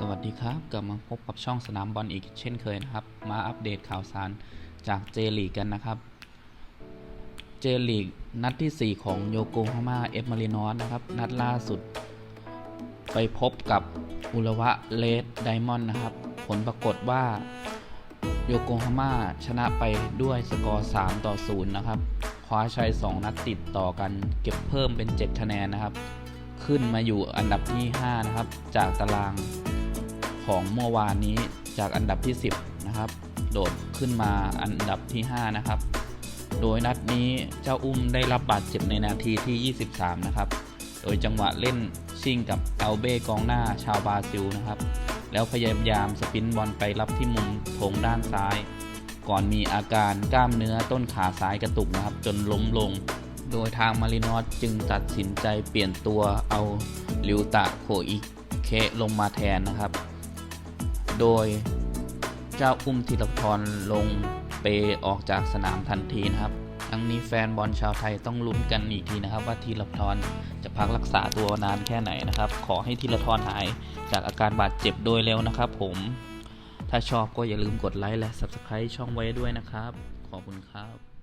สวัสดีครับ กลับมาพบกับช่องสนามบอลอีกเช่นเคยนะครับ มาอัปเดตข่าวสารจากเจลีกกันนะครับ เจลีกนัดที่ 4 ของโยโกฮาม่าเอฟมารินอสนะครับ นัดล่าสุด ไปพบกับอุระวะเลดไดมอนด์นะครับ ผลปรากฏว่าโยโกฮาม่าชนะไปด้วยสกอร์ 3 ต่อ 0 นะครับ คว้าชัย 2 นัดติดต่อกัน เก็บเพิ่มเป็น 7 คะแนนนะครับ ขึ้นมาอยู่อันดับที่ 5 นะครับ จากตาราง ของเมื่อวานนี้จากอันดับที่ 10 นะครับ โดดขึ้นมาอันดับที่ 5 นะครับ โดยนัดนี้เจ้าอุ้มได้รับบาดเจ็บในนาทีที่ 23 นะครับ โดยจังหวะเล่นชิงกับเอลเบ้กองหน้าชาวบราซิลนะครับ แล้วพยายามสปินบอลไปรับที่มุมโถงด้านซ้าย ก่อนมีอาการกล้ามเนื้อต้นขาซ้ายกระตุกนะครับ จนล้มลงโดยทางมารินอสจึงตัดสินใจเปลี่ยนตัวเอาลิวตะโคอิเคลงมาแทนนะครับ โดยเจ้าอุ้มธีรพรลงเปออกจากสนามทันทีนะครับทั้งนี้แฟนบอลชาวไทยต้องลุ้นกันอีกทีนะครับ ว่าธีรพรจะพักรักษาตัวนานแค่ไหนนะครับ ขอให้ธีรพรหายจากอาการบาดเจ็บโดยเร็วนะครับ ผม ถ้าชอบก็อย่าลืมกดไลค์และ Subscribe ช่องไว้ด้วยนะครับ ขอบคุณครับ